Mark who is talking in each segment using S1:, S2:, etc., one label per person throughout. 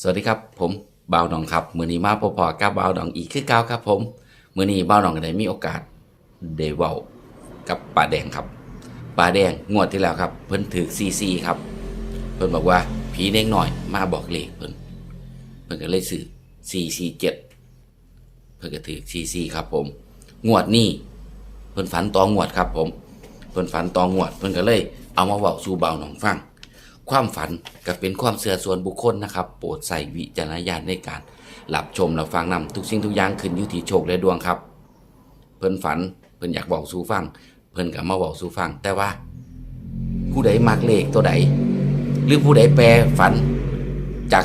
S1: สวัสดีครับ ผมบ่าวหนองครับมือนี้มาพอๆกับบ่าวหนองอีกคือเก้าครับผมมือนี้บ่าวหนองได้มีโอกาสเดว้ากับป่าแดงครับป่าแดงงวดที่แล้วครับ เพิ่นถือซีซีครับ เพิ่นบอกว่าผีเด็กหน่อยมาบอกเลขเพิ่นเพิ่นก็เลยซื้อซีซีเจ็ดเพิ่นก็ถือซีซีครับผม งวดนี้เพิ่นฝันตองวดครับผม เพิ่นฝันตองวด เพิ่นก็เลยเอามาเว้าสู่บ่าวหนองฟัง ความฝันก็เป็นความเสื่อส่วนบุคคลนะครับ โปรดใส่วิจารณญาณในการรับชมและฟังนำทุกสิ่งทุกอย่างขึ้นอยู่ที่โชคและดวงครับ เพิ่นฝันเพิ่นอยากบอกสู่ฟัง เพิ่นก็มาบอกสู่ฟัง แต่ว่า ผู้ใดมักเลขตัวใด หรือผู้ใดแปลฝันจาก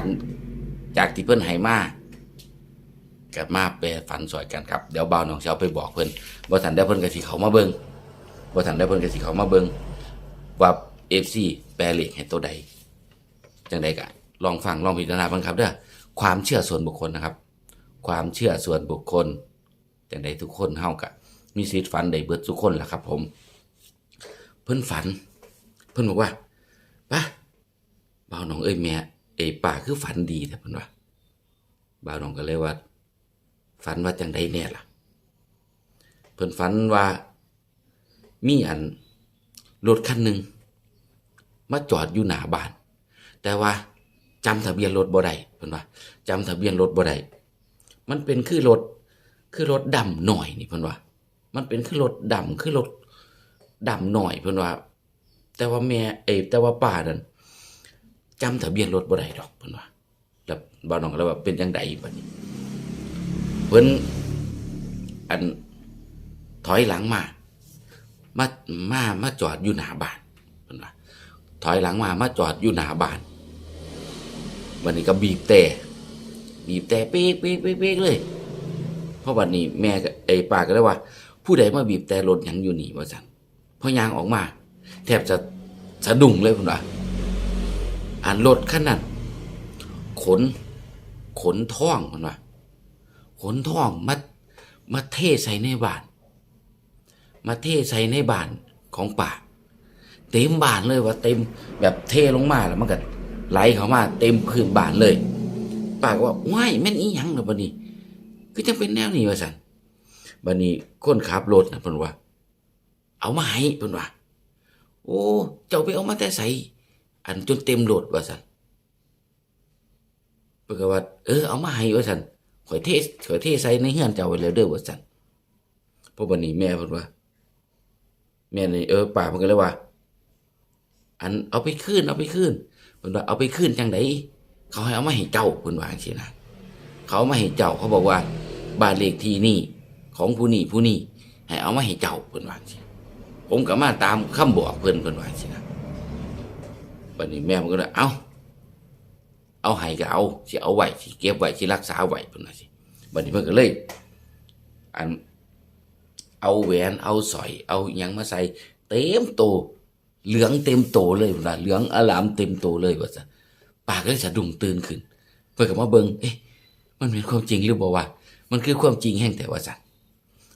S1: จากที่เพิ่นให้มากับมาแปลฝันสอยกันครับเดี๋ยวบ่าวน้องเชาไปบอกเพิ่นบ่ทันได้เพิ่นก็สิเขามาเบิ่งบ่ทันได้เพิ่นก็สิเขามาเบิ่งว่า FC แปลเลขให้ตัวใดจังใดก็ลองฟังลองพิจารณาบ้างครับเด้อความเชื่อส่วนบุคคลนะครับ ความเชื่อส่วนบุคคลจังใดทุกคนเฮากะมีสิทธิ์ฝันได้เบิดทุกคนแหละครับ ผม เพิ่นฝัน เพิ่นบอกว่าปะบ่าวน้องเอ้ยแม่เอ้ป่าคือฝันดีแต่เพิ่นว่าบ่าวน้องก็เลยว่า ฝันว่าจังใดแน่ล่ะ เพิ่นฝันว่ามีอันรถคันหนึ่ง มาจอดอยู่หน้าบ้าน แต่ว่าจำทะเบียนรถบ่ได้เพิ่นว่าจำทะเบียนรถบ่ได้มันเป็นคือรถคือรถดำหน่อยนี่เพิ่นว่า มันเป็นคือรถดำคือรถดำหน่อยเพิ่นว่า แต่ว่าแม่เอยแต่ว่าป้านั่นจำทะเบียนรถบ่ได้ดอกเพิ่นว่าแล้วบ่าวน้องก็เลยว่าเป็นจังไดบัดนี้เพิ่นอันถอยหลังมา มา มา มาจอดอยู่หน้าบ้านเพิ่นว่า ถอยหลังมามาจอดอยู่หน้าบ้านวันนี้ก็บีบแต่บีบแต่เป๊กเป๊กเป๊กเป๊กเลยเพราะวันนี้แม่ไอ้ป้าก็เลยว่า ผู้ใดมาบีบแต่รถหยังอยู่นี่ว่าสั่นพอยางออกมา แทบจะสะดุ้งเลยคุณว่าอันรถคันนั้นขน ขนท่องคุณว่าขนท่องมามาเทใส่ในบ้าน มาเทใส่ในบ้านของป่า เต็มบ้านเลยว่าเต็มแบบเทลงมาแล้วมันก็ไหลเข้ามาเต็มพื้นบ้านเลยป้าก็ว่าว้ายแม่นอีหยังเหรอบัดนี้คือจะเป็นแนวนี้ว่าสันบัดนี้คนขับรถนะเพิ่นว่า เอามาให้เพิ่นว่า โอ้เจ้าไปเอามาแต่ใส่อันจนเต็มรถว่าสันเพิ่นก็ว่าเออเอามาให้ว่าสันข่อยเทข่อยเทใส่ในเฮือนเจ้าไว้แล้วเด้อว่าสันพราะบัดนี้แม่เพิ่นว่า แม่นี่เออป้าเพิ่นก็เลยว่า อันเอาไปคืนเอาไปคืนเพิ่นว่าเอาไปคืนจังไดเขาให้เอามาให้เจ้าเพิ่นว่าจังซี่นะเขาเอามาให้เจ้าเขาบอกว่าบ้านเลขที่นี่ของผู้นี้ผู้นี้ให้เอามาให้เจ้าเพิ่นว่าจังซี่ผมก็มาตามคำบอกเพิ่นเพิ่นว่าจังซี่นะบัดนี้แม่มันก็เลยเอาเอาให้ก็เอาสิเอาไว้สิเก็บไว้สิรักษาไว้เพิ่นว่าสิบัดนี้เพิ่นก็เลยอันเอาแหวนเอาสร้อย เอาหยังมาใส่เต็มโต เหลืองเต็มโตเลยพุ่นนะเหลืองอลามเต็มโตเลยว่าซะปากก็เลยสะดุ้งตื่นขึ้นเพื่อกับมาเบิงเอ๊ะมันเป็นความจริงหรือบ่ว่า มันคือความจริงแห่งแต่ว่าสัน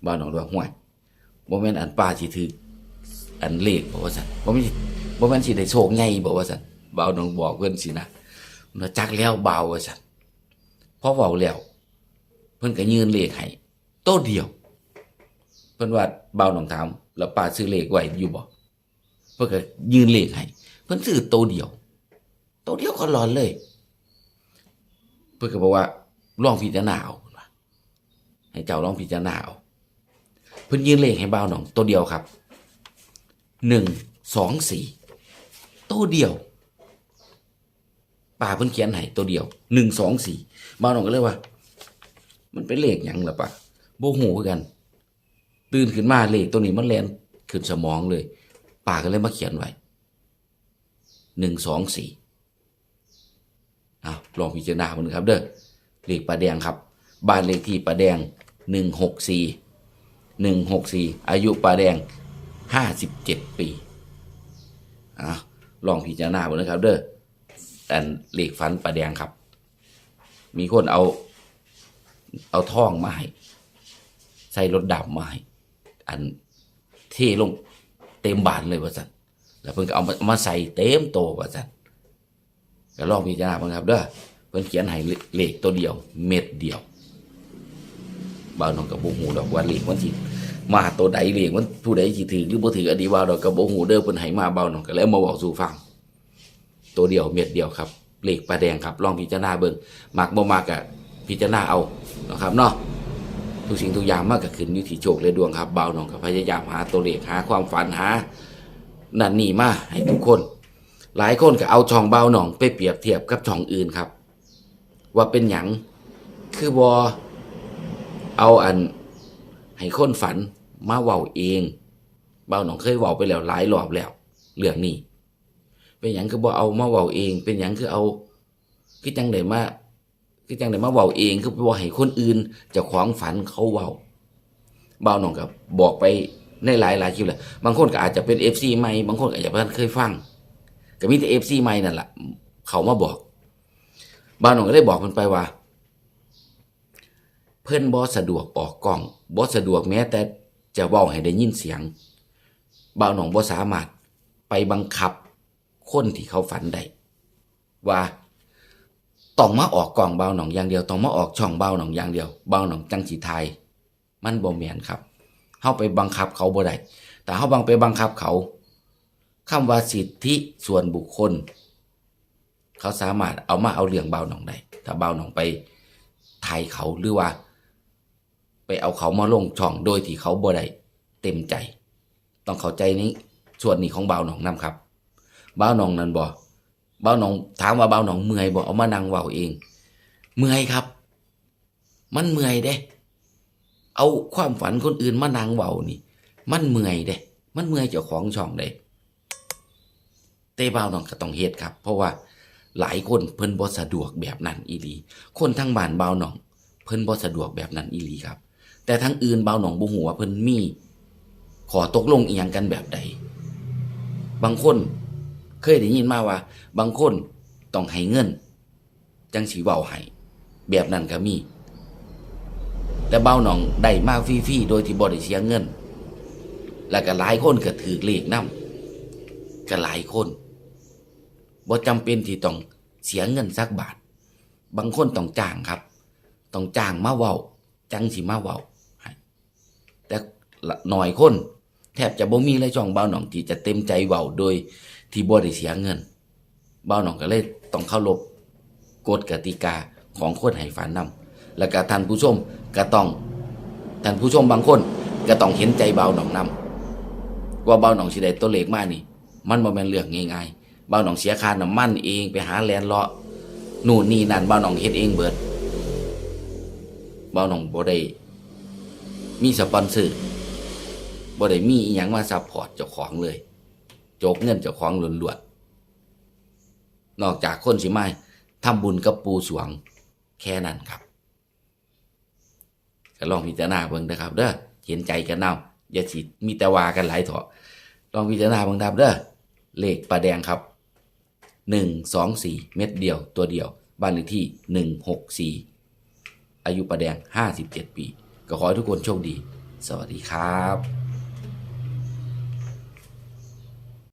S1: บ้านหนองดวงห้วยบ่แม่นอันป้าสิถืออันเลขบ่ว่าสันบ่แม่นบ่แม่นสิได้โชคใหญ่บ่ว่าสันบ่าวหนองบอกเพิ่นสินะว่าจักแล้วบ่าวว่าสันพอเว้าแล้วเพิ่นก็ยืนเลขให้โตเดียว เพิ่นว่าบ่าวหนองถามแล้วป้าซื้อเลขไว้อยู่บ่ เพื่อยืนเลขให้เพิ่นซื้อโตเดียว โตเดียวก็ร้อนเลย เพื่อก็บอกว่าลองพิจารณาเอาให้เจ้าลองพิจารณาเอาเพิ่นยืนเลขให้บ่าวหนองตัวเดียวครับหนึ่งสองสี่ตัวเดียวป่าเพิ่นเขียนให้ตัวเดียวหนึ่งสองสี่บ่าวหนองก็เลยว่า มันเป็นเลขหยังล่ะป่ะโบหูกัน ตื่นขึ้นมาเลขตัวนี้มันแลนขึ้นสมองเลย ป่าก็เลยมาเขียนไว้หนึ่งสองสี่ลองพิจารณามันครับ เด้อเลขปลาแดงครับ บ้านเลขที่ปลาแดงหนึ่งหกสี่หนึ่งหกสี่อายุปลาแดงห้าสิบเจ็ดปีอ้าวลองพิจารณามันะครับ เด้อแต่เลขฟันปลาแดงครับ มีคนเอา เอาท่องมาให้ใส่รถดำมาให้อันเทลง ต็มบานเลยว่าสันแล้วเพิ่นก็เอามามาใส่เต็มโตว่าสันก็ลองพิจารณาบ้างครับเด้อเพิ่นเขียนให้เลขตัวเดียว เม็ดเดียวบ่าวน้องกับบ่ฮู้ดอกว่าเลขมันสิมาตัวใดเลขมันผู้ใดสิถือหรือบ่ถืออันนี้ว่าดอกกับบ่ฮู้เด้อเพิ่นให้มาบ่าวน้องก็เลยมาบอกสู่ฟังตัวเดียวเม็ดเดียวครับเลขปลาแดงครับลองพิจารณาเบิ่งมักบ่มักก็พิจารณาเอานะครับเนาะ ทุกสิ่งทุกอย่างมากก็ขึ้นอยู่ที่โชคและดวงครับเบาหน่องกับพยายามหาตัวเลขหาความฝันหานั่นนี่มาให้ทุกคน หลายคนก็เอาช่องเบาหน่องไปเปรียบเทียบกับช่องอื่นครับ ว่าเป็นหยังคือบอเอาอันให้คนฝันมาเว้าเอง เบาหน่องเคยเว้าไปแล้วหลายรอบแล้วเรื่องนี้ เป็นหยังคือบอเอามาเว้าเอง เป็นหยังคือเอาคือจังไดมา คือจังไดมาเว้าเองคือบ่ให้คนอื่นจะขวางฝันเขาเว้าเบาหน่องกับบอกไปในหลายหลายคลิปแหละบางคนก็อาจจะเป็น FC ใหม่บางคนอาจจะบ่ทันเคยฟังก็มีแต่ FC ใหม่นั่นแหละเขามาบอกเบาหน่องก็ได้บอกมันไปว่า เพิ่อนบ่สะดวกออกกล้องบ่สะดวกแม้ แต่จะเว้าให้ได้ยินเสียงเบาหน่องบ่สามารถไปบังคับคนที่เขาฝันได้ว่า ต้องมาออกกล่องเบาหนองอย่างเดียวต้องมาออกช่องเบาหนองอย่างเดียวเบาหนองจังสีไทย มันบ่แมนครับเฮาไปบังคับเขาบ่ได้แต่เฮาบังไปบังคับเขาคำว่าสิทธิส่วนบุคคล เขาสามารถเอามาเอาเรื่องเบาหนองได้ถ้าเบาหนองไปไทยเขาหรือว่า ไปเอาเขามาลงช่องโดยที่เขาบ่ได้เต็มใจ ต้องเข้าใจนี้ส่วนนี้ของเบาหนองนํครับเบาหนองนั้นบ่ เบาหนอง ถามว่าเบาหนองเมื่อยบอกเอามานั่งเว้าเอง เมื่อยครับ มันเมื่อยเด้ เอาความฝันคนอื่นมานั่งเว้านี่ มันเมื่อยเด้ มันเมื่อยเจ้าของช่องเด้แต่เบาหนองก็ต้องเฮ็ดครับ เพราะว่าหลายคนเพิ่นบ่สะดวกแบบนั้นอีหลี คนทั้งบ้านเบาหนอง เพิ่นบ่สะดวกแบบนั้นอีหลีครับ แต่ทั้งอื่นเบาหนองบ่ฮู้ว่าเพิ่นมีขอตกลงเอียงกันแบบใด บางคน เคยได้ยินมาว่า บางคนต้องให้เงิน จังสีเว้าให้แบบนั้นก็มี แต่เบาหนองได้มาฟรีๆโดยที่บ่ได้เสียเงิน แล้วก็หลายคนก็ถือเลขนำก็หลายคนบ่จำเป็นที่ต้องเสียเงินสักบาท บางคนต้องจ้างครับ ต้องจ้างมาเว้าจังสิมาเว้าแต่หน่อยคน แทบจะบ่มีเลยช่องเบาหนองที่จะเต็มใจเว้าโดย ที่บ่ได้เสียเงินเบ้าหนองก็เลยต้องเคารพกฎกติกาของคนให้ฝันนำแล้วก็ท่านผู้ชมก็ต้องท่านผู้ชมบางคนก็ต้องเห็นใจเบาหนองนำว่าเบาหนองสิได้ตัวเลขมากนี่ มันบ่แม่นเรื่องง่ายๆเบาหนองเสียค่าน้ำมันเองไปหาแลนเลาะนู่นนี่นั่นเบาหนองเฮ็ดเองเบิดเบาหนองบ่ได้มีสปอนเซอร์บ่ได้มีอีหยังมาซัพพอร์ตเจ้าของเลย จกเงินเจ้าของล้วนๆนอกจากคนสิมาทำบุญกับปูสวงแค่นั้นครับก็ลองพิจารณาเบิ่งนะครับ เด้อเห็นใจกันเอาอย่าสิมีแต่ว่ากันหลายเถอะลองพิจารณาเบิ่งครับเด้อเลขปลาแดงครับหนึ่งสองสี่เม็ดเดียวตัวเดียว บ้านเลขที่หนึ่งหกสี่อายุปลาแดงห้าสิบเจ็ดปี ก็ขอให้ทุกคนโชคดี สวัสดีครับ